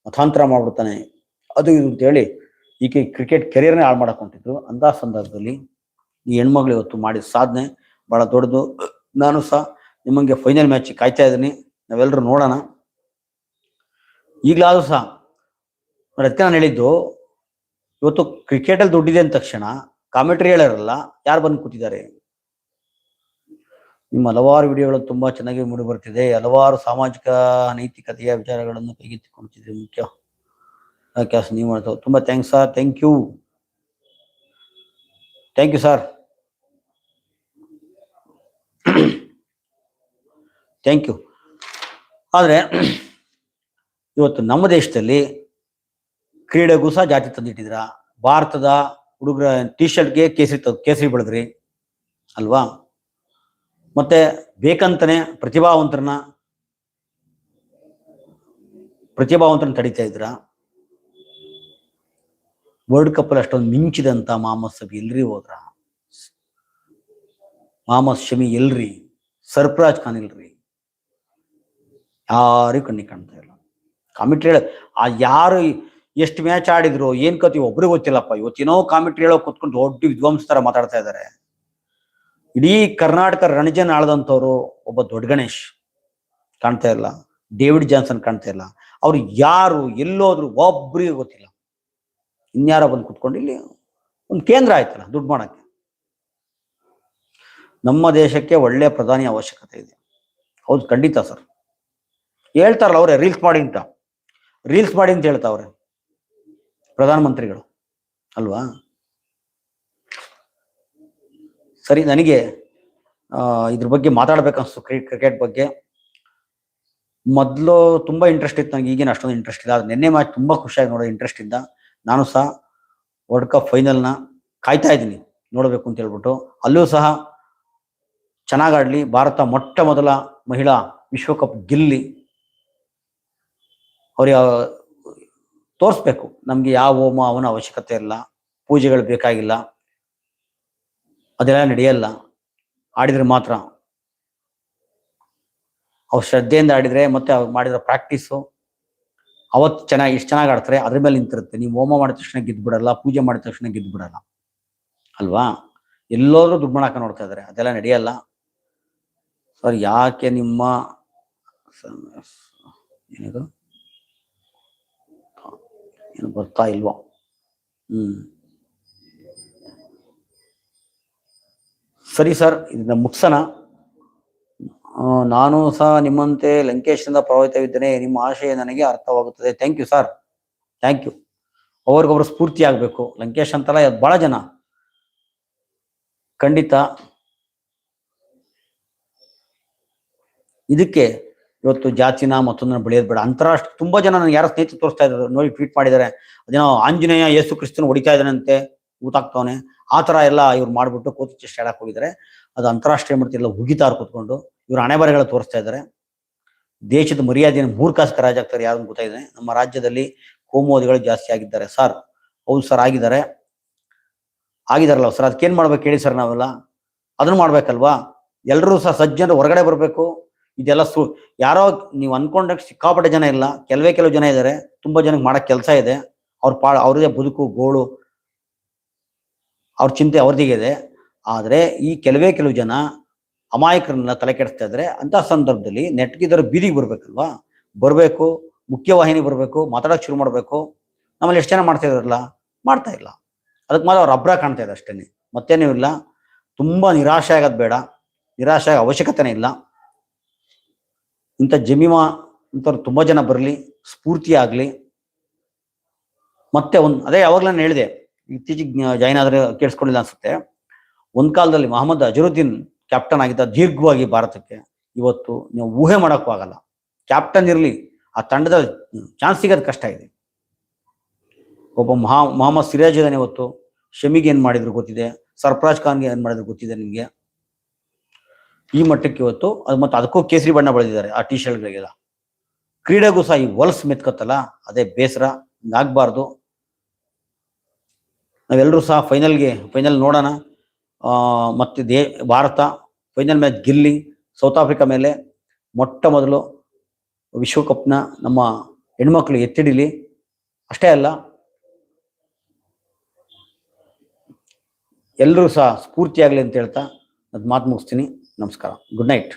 ಮತಾಂತರ ಮಾಡ್ಬಿಡ್ತಾನೆ. ಅದು ಇದು ಅಂತೇಳಿ ಈಕೆ ಕ್ರಿಕೆಟ್ ಕೆರಿಯರ್ನೇ ಹಾಳು ಮಾಡಕ್ ಹೊಂಟಿದ್ರು ಅಂತ ಸಂದರ್ಭದಲ್ಲಿ ಈ ಹೆಣ್ಮಗಳು ಇವತ್ತು ಮಾಡಿದ ಸಾಧನೆ ಬಹಳ ದೊಡ್ಡದು. ನಾನು ಸಹ ನಿಮಗೆ ಫೈನಲ್ ಮ್ಯಾಚ್ ಕಾಯ್ತಾ ಇದ್ದೀನಿ. ನಾವೆಲ್ಲರೂ ನೋಡೋಣ. ಈಗಲಾದ್ರೂ ಸಹ ಅದಕ್ಕೆ ನಾನು ಹೇಳಿದ್ದು, ಇವತ್ತು ಕ್ರಿಕೆಟಲ್ಲಿ ದುಡ್ಡಿದೆ ಅಂದ ತಕ್ಷಣ ಕಾಮೆಂಟ್ರಿ ಹೇಳೋರಲ್ಲ, ಯಾರು ಬಂದು ಕೂತಿದ್ದಾರೆ? ನಿಮ್ಮ ಹಲವಾರು ವಿಡಿಯೋಗಳು ತುಂಬಾ ಚೆನ್ನಾಗಿ ಮೂಡಿ ಬರ್ತಿದೆ. ಹಲವಾರು ಸಾಮಾಜಿಕ ನೈತಿಕತೆಯ ವಿಚಾರಗಳನ್ನು ಕೈಗೆತ್ತಿಕೊಳ್ತಿದೆ ಮುಖ್ಯ. ಕೆಲಸ ನೀವು ಮಾಡ್ತಾವೆ ತುಂಬಾ thanks sir thank you thank you sir thank you ಆದರೆ, ಇವತ್ತು ನಮ್ಮ ದೇಶದಲ್ಲಿ ಕ್ರೀಡೆಗೂ ಸಹ ಜಾತಿ ತಂದಿಟ್ಟಿದ್ರ ಭಾರತದ ಹುಡುಗರ ಟಿ ಶರ್ಟ್ಗೆ ಕೇಸರಿ ಕೇಸರಿ ಬೆಳೆದ್ರಿ. ಅಲ್ವಾ? ಮತ್ತೆ ಬೇಕಂತಾನೆ ಪ್ರತಿಭಾವಂತರನ್ನ ಪ್ರತಿಭಾವಂತರನ್ನ ತಡಿತಾ ಇದ್ರ. ವರ್ಲ್ಡ್ ಕಪ್ ಅಲ್ಲಿ ಅಷ್ಟೊಂದು ಮಿಂಚಿದಂತ ಮಾಮಸ್ ಸಭಿ ಎಲ್ರಿ ಹೋದ್ರ? ಮಾಮಸ್ ಶಮಿ ಎಲ್ರಿ? ಸರ್ಫರಾಜ್ ಖಾನ್ ಇಲ್ರಿ ಯಾರಿಗೂ ಕಣ್ಣಿಗೆ ಕಾಣ್ತಾ ಇಲ್ಲ. ಕಾಮಿಟ್ರಿ ಹೇಳ ಆ ಯಾರು ಎಷ್ಟು ಮ್ಯಾಚ್ ಆಡಿದ್ರು, ಏನ್ ಕತಿ ಒಬ್ರಿಗೆ ಗೊತ್ತಿಲ್ಲಪ್ಪ. ಇವತ್ತಿನೋ ಕಾಮಿಟ್ರಿ ಹೇಳೋ ಕುತ್ಕೊಂಡು ದೊಡ್ಡ ವಿದ್ವಾಂಸ ತರ ಮಾತಾಡ್ತಾ ಇದ್ದಾರೆ ಇಡೀ ಕರ್ನಾಟಕ ರಣಜನ್ ಆಳದಂತವ್ರು ಒಬ್ಬ ದೊಡ್ಡ ಗಣೇಶ್ ಕಾಣ್ತಾ ಇಲ್ಲ. ಡೇವಿಡ್ ಜಾನ್ಸನ್ ಕಾಣ್ತಾ ಇಲ್ಲ. ಅವ್ರು ಯಾರು, ಎಲ್ಲೋದ್ರು ಒಬ್ರಿಗೆ ಗೊತ್ತಿಲ್ಲ. ಇನ್ಯಾರೋ ಬಂದು ಕುತ್ಕೊಂಡು ಇಲ್ಲಿ ಒಂದು ಕೇಂದ್ರ ಆಯ್ತಲ್ಲ ದುಡ್ಡು ಮಾಡಕ್ಕೆ. ನಮ್ಮ ದೇಶಕ್ಕೆ ಒಳ್ಳೆ ಪ್ರಧಾನಿ ಅವಶ್ಯಕತೆ ಇದೆ. ಹೌದು, ಖಂಡಿತ ಸರ್. ಹೇಳ್ತಾರಲ್ಲ ಅವರೇ, ರೀಲ್ಸ್ ಮಾಡಿ ಅಂತ. ರೀಲ್ಸ್ ಮಾಡಿ ಅಂತ ಹೇಳ್ತಾವ್ರೆ. ಪ್ರಧಾನಮಂತ್ರಿಗಳು. ಅಲ್ವಾ? ಸರಿ, ನನಗೆ ಇದ್ರ ಬಗ್ಗೆ ಮಾತಾಡ್ಬೇಕನ್ಸ್ತು ಕ್ರಿಕೆಟ್ ಬಗ್ಗೆ. ಮೊದಲು ತುಂಬಾ ಇಂಟ್ರೆಸ್ಟ್ ಇತ್ತು ನನಗೆ ಈಗಿನ ಅಷ್ಟೊಂದು ಇಂಟ್ರೆಸ್ಟ್ ಇಲ್ಲ. ಆದ್ರೆ ನಿನ್ನೆ ಮ್ಯಾಚ್ ತುಂಬಾ ಖುಷಿಯಾಗಿ ನೋಡೋ ಇಂಟ್ರೆಸ್ಟ್ ಇಂದ. ನಾನು ಸಹ ವರ್ಲ್ಡ್ ಕಪ್ ಫೈನಲ್ನ ಕಾಯ್ತಾ ಇದ್ದೀನಿ, ನೋಡಬೇಕು ಅಂತ ಹೇಳ್ಬಿಟ್ಟು. ಅಲ್ಲೂ ಸಹ ಚೆನ್ನಾಗಿ ಆಡ್ಲಿ, ಭಾರತ ಮೊಟ್ಟ ಮೊದಲ ಮಹಿಳಾ ವಿಶ್ವಕಪ್ ಗೆಲ್ಲಿ ಅವ್ರಿಗೆ ತೋರಿಸ್ಬೇಕು. ನಮಗೆ ಯಾವ ಹೋಮ, ಅವನ ಅವಶ್ಯಕತೆ ಇಲ್ಲ, ಪೂಜೆಗಳು ಬೇಕಾಗಿಲ್ಲ. ಅದೆಲ್ಲ ನಡೆಯಲ್ಲ. ಆಡಿದ್ರೆ ಮಾತ್ರ. ಅವ್ರು ಶ್ರದ್ಧೆಯಿಂದ ಆಡಿದರೆ ಮತ್ತೆ ಅವ್ರು ಮಾಡಿರೋ ಪ್ರಾಕ್ಟೀಸು ಅವತ್ತು ಚೆನ್ನಾಗಿ ಎಷ್ಟು ಚೆನ್ನಾಗಿ ಆಡ್ತಾರೆ, ಅದ್ರ ಮೇಲೆ ನಿಂತಿರುತ್ತೆ. ನೀವು ಹೋಮ ಮಾಡಿದ ತಕ್ಷಣ ಗೆದ್ದು ಬಿಡಲ್ಲ, ಪೂಜೆ ಮಾಡಿದ ತಕ್ಷಣ ಗೆದ್ದು ಬಿಡಲ್ಲ. ಅಲ್ವಾ? ಎಲ್ಲರೂ ದುಡ್ಮಣಕ ನೋಡ್ತಾ ಇದ್ದಾರೆ ಅದೆಲ್ಲ ನಡೆಯಲ್ಲ. ಸರ್, ಯಾಕೆ ನಿಮ್ಮ ಏನಿದು? ಏನು ಬರ್ತಾ ಇಲ್ವಾ? ಹ್ಮ್. ಸರಿ ಸರ್ ಇದನ್ನ ಮುಗ್ಸೋಣ ನಾನು ಸಹ ನಿಮ್ಮಂತೆ ಲಂಕೇಶ್ನಿಂದ ಪ್ರಭಾವಿತವಿದ್ದೇನೆ ನಿಮ್ಮ ಆಶಯ ನನಗೆ ಅರ್ಥವಾಗುತ್ತದೆ. Thank you sir. Thank you. ಅವ್ರಿಗೊಬ್ರು ಸ್ಫೂರ್ತಿ ಆಗಬೇಕು. ಲಂಕೇಶ್ ಅಂತಲ್ಲ ಇವತ್ತು ಬಹಳ ಜನ. ಖಂಡಿತ. ಇದಕ್ಕೆ ಇವತ್ತು ಜಾತಿನ ಮತ್ತೊಂದನ್ನು ಬೆಳೆಯೋದು ಬೇಡ. ಅಂತಾರಾಷ್ಟ್ರ ತುಂಬಾ ಜನ ನನಗೆ ಯಾರು ಸ್ನೇಹಿತರು ತೋರಿಸ್ತಾ ಇದ್ದಾರೆ. ನೋಡಿ, ಟ್ವೀಟ್ ಮಾಡಿದ್ದಾರೆ. ಅದೇನೋ ಆಂಜನೇಯ ಯೇಸು ಕ್ರಿಸ್ತನ್ ಹೊಡಿತಾ ಇದ್ದಾನಂತೆ. ಊತಾಗ್ತಾವನೆ ಆ ತರ ಎಲ್ಲ ಇವ್ರು ಮಾಡ್ಬಿಟ್ಟು ಕೂತು ಚೆಸ್ಟ್ ಆಡಕ್ ಹೋಗಿದ್ದಾರೆ ಅದು ಅಂತಾರಾಷ್ಟ್ರೀಯ ಮಟ್ಟದಲ್ಲಿ ಹುಗಿತಾರು ಕೂತ್ಕೊಂಡು ಹಣೆ ಹಣೆಬರಗಳು ತೋರಿಸ್ತಾ ಇದ್ದಾರೆ ದೇಶದ ಮರ್ಯಾದೆಯನ್ನು ಮೂರ್ಖಾಸ್ಕ ರಾಜ ಆಗ್ತಾರೆ ಯಾರು ಗೊತ್ತಾಗಿದೆ. ನಮ್ಮ ರಾಜ್ಯದಲ್ಲಿ ಕೋಮುವಾದಿಗಳು ಜಾಸ್ತಿ ಆಗಿದ್ದಾರೆ. ಸರ್, ಹೌದು ಸರ್, ಆಗಿದ್ದಾರೆ. ಆಗಿದಾರಲ್ಲ ಸರ್ ಅದಕ್ಕೇನ್ ಮಾಡ್ಬೇಕು ಹೇಳಿ ಸರ್ ನಾವೆಲ್ಲ? ಅದನ್ನು ಮಾಡ್ಬೇಕಲ್ವಾ? ಎಲ್ಲರೂ ಸಹ ಸಜ್ಜನರು ಹೊರಗಡೆ ಬರಬೇಕು. ಇದೆಲ್ಲ ಸು, ಯಾರೋ ನೀವು ಅನ್ಕೊಂಡಾಗ ಸಿಕ್ಕಾಪಟ್ಟೆ ಜನ ಇಲ್ಲ. ಕೆಲವೇ ಕೆಲವು ಜನ ಇದ್ದಾರೆ. ತುಂಬಾ ಜನಕ್ಕೆ ಮಾಡಕ್ ಕೆಲಸ ಇದೆ. ಅವ್ರ ಪಾ ಅವ್ರದೇ ಬದುಕು, ಗೋಳು ಅವ್ರ ಚಿಂತೆ ಅವ್ರದಿಗೆ ಇದೆ ಆದರೆ ಈ ಕೆಲವೇ ಕೆಲವು ಜನ ಅಮಾಯಕರನ್ನ ತಲೆ ಕೆಡಿಸ್ತಾ ಇದ್ರೆ ಅಂತ ಸಂದರ್ಭದಲ್ಲಿ ನೆಟ್ಗಿದ್ದರ ಬೀದಿಗೆ ಬರ್ಬೇಕಲ್ವಾ? ಬರ್ಬೇಕು ಮುಖ್ಯವಾಹಿನಿ ಬರಬೇಕು, ಮಾತಾಡೋಕೆ ಶುರು ಮಾಡಬೇಕು. ನಮ್ಮಲ್ಲಿ ಎಷ್ಟು ಜನ ಮಾಡ್ತಾ ಇದ್ರಲ್ಲ? ಮಾಡ್ತಾ ಇಲ್ಲ. ಅದಕ್ಕೆ ಮಾತ್ರ ಅವ್ರ ಅಬ್ರ ಕಾಣ್ತಾ ಇದೆ ಅಷ್ಟೇನೆ. ಮತ್ತೇನೂ ಇಲ್ಲ. ತುಂಬ ನಿರಾಶೆ ಆಗೋದು ಬೇಡ. ನಿರಾಶೆ ಆಗೋ ಅವಶ್ಯಕತೆನೇ ಇಲ್ಲ. ಇಂಥ ಜಮೀಮಾ ಅಂತವ್ರು ತುಂಬ ಜನ ಬರಲಿ, ಸ್ಫೂರ್ತಿ ಆಗಲಿ. ಮತ್ತೆ ಒಂದು, ಅದೇ ಯಾವಾಗ್ಲೂ ಹೇಳಿದೆ ಇತ್ತೀಚೆಗೆ ಜಾಯ್ನ್ ಆದರೆ ಕೇಳಿಸ್ಕೊಂಡಿಲ್ಲ ಅನ್ಸುತ್ತೆ. ಒಂದ್ ಕಾಲದಲ್ಲಿ ಮೊಹಮ್ಮದ್ ಅಜರುದ್ದೀನ್ ಕ್ಯಾಪ್ಟನ್ ಆಗಿದ್ದ ದೀರ್ಘವಾಗಿ ಭಾರತಕ್ಕೆ ಇವತ್ತು ನೀವು ಊಹೆ ಮಾಡಕ್ಕೂ ಆಗಲ್ಲ. ಕ್ಯಾಪ್ಟನ್ ಇರಲಿ, ಆ ತಂಡದ ಚಾನ್ಸ್ ಸಿಗೋದು ಕಷ್ಟ ಇದೆ. ಒಬ್ಬ ಮಹಾ, ಮೊಹಮ್ಮದ್ ಸಿರಾಜ್ ಇದ್ದಾನೆ ಇವತ್ತು ಶಮಿಗೆ ಏನ್ ಮಾಡಿದ್ರು ಗೊತ್ತಿದೆ, ಸರ್ಫರಾಜ್ ಖಾನ್ಗೆ ಏನ್ ಮಾಡಿದ್ರು ಗೊತ್ತಿದೆ ನಿಮಗೆ. ಈ ಮಟ್ಟಕ್ಕೆ ಇವತ್ತು ಅದು ಮತ್ತೆ ಅದಕ್ಕೂ ಕೇಸರಿ ಬಣ್ಣ ಬೆಳೆದಿದ್ದಾರೆ ಆ ಟಿ ಶರ್ಟ್ಗಳಿಗೆಲ್ಲ ಕ್ರೀಡೆಗೂ ಸಹ ಈ ಹೊಲ್ಸ್ ಮೆತ್ಕತ್ತಲ್ಲ, ಅದೇ ಬೇಸರ ಹಿಂಗಾಗ್ಬಾರ್ದು ನಾವೆಲ್ಲರೂ ಸಹ ಫೈನಲ್ಗೆ, ಫೈನಲ್ ನೋಡೋಣ. ಮತ್ತು ದೇ, ಭಾರತ ಫೈನಲ್ ಮ್ಯಾಚ್ ಗೆಲ್ಲಿ ಸೌತ್ ಆಫ್ರಿಕಾ ಮೇಲೆ ಮೊಟ್ಟ ಮೊದಲು ವಿಶ್ವಕಪ್ನ ನಮ್ಮ ಹೆಣ್ಮಕ್ಳು ಎತ್ತಿಡಿಲಿ. ಅಷ್ಟೇ ಅಲ್ಲ ಎಲ್ಲರೂ ಸಹ ಸ್ಫೂರ್ತಿಯಾಗಲಿ ಅಂತ ಹೇಳ್ತಾ ಅದು ಮಾತು ಮುಗಿಸ್ತೀನಿ. ನಮಸ್ಕಾರ. Good night.